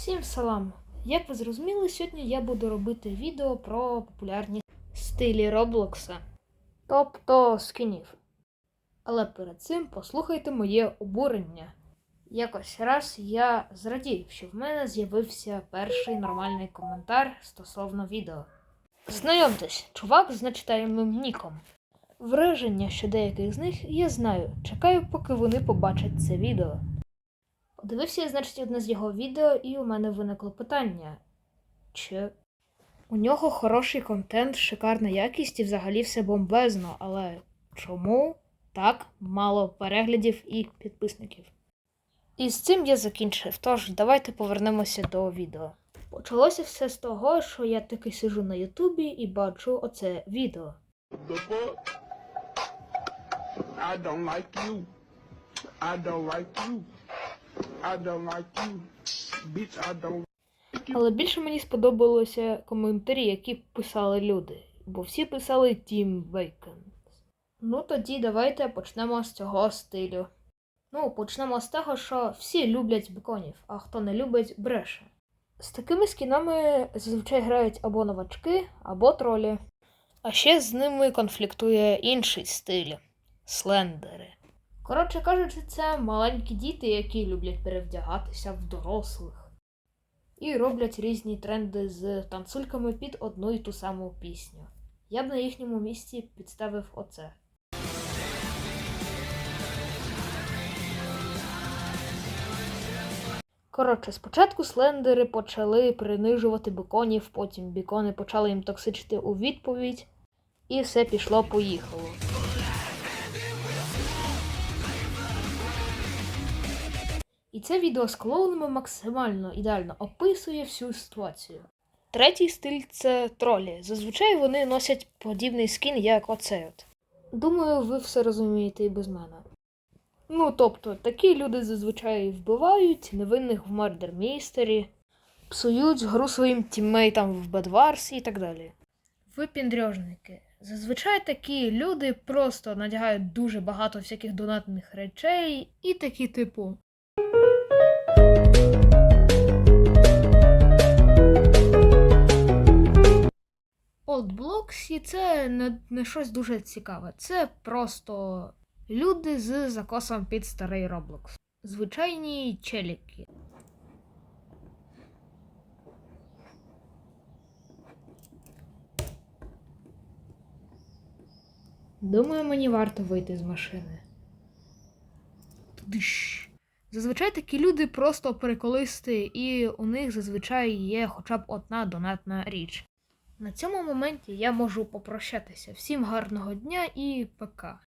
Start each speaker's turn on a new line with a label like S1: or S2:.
S1: Всім салам! Як ви зрозуміли, сьогодні я буду робити відео про популярні стилі Роблокса, тобто скінів. Але перед цим послухайте моє обурення. Якось раз я зрадів, що в мене з'явився перший нормальний коментар стосовно відео. Знайомтесь, чувак з нечитаємим ніком. Враження, що деяких з них я знаю. Чекаю, поки вони побачать це відео. Подивився я, значить, одне з його відео, і у мене виникло питання. Чи у нього хороший контент, шикарна якість і взагалі все бомбезно, але чому так мало переглядів і підписників? І з цим я закінчив. Тож давайте повернемося до відео. Почалося все з того, що я таки сижу на Ютубі і бачу оце відео.
S2: I don't like you. I don't like you.
S1: Але більше мені сподобалися коментарі, які писали люди, бо всі писали Team Bacon. Ну тоді давайте почнемо з цього стилю. Ну, почнемо з того, що всі люблять беконів, а хто не любить, бреше. З такими скінами зазвичай грають або новачки, або тролі. А ще з ними конфліктує інший стиль слендери. Коротше кажучи, це маленькі діти, які люблять перевдягатися в дорослих і роблять різні тренди з танцульками під одну і ту саму пісню. Я б на їхньому місці підставив оце. Коротше, спочатку слендери почали принижувати беконів, потім бікони почали їм токсичити у відповідь, і все пішло-поїхало. І це відео з клоунами максимально ідеально описує всю ситуацію. Третій стиль це тролі. Зазвичай вони носять подібний скін, як оцей от. Думаю, ви все розумієте і без мене. Ну, тобто, такі люди зазвичай вбивають невинних в мардермістері, псують гру своїм тіммейтам в Бедварс і так далі. Випіндрьожники. Зазвичай такі люди просто надягають дуже багато всяких донатних речей і такі типу. Олдблоксі це не, не щось дуже цікаве. Це просто люди з закосом під старий Роблокс. Звичайні челіки. Думаю, мені варто вийти з машини. Тудиш. Зазвичай такі люди просто приколисти, і у них зазвичай є хоча б одна донатна річ. На цьому моменті я можу попрощатися. Всім гарного дня і пока.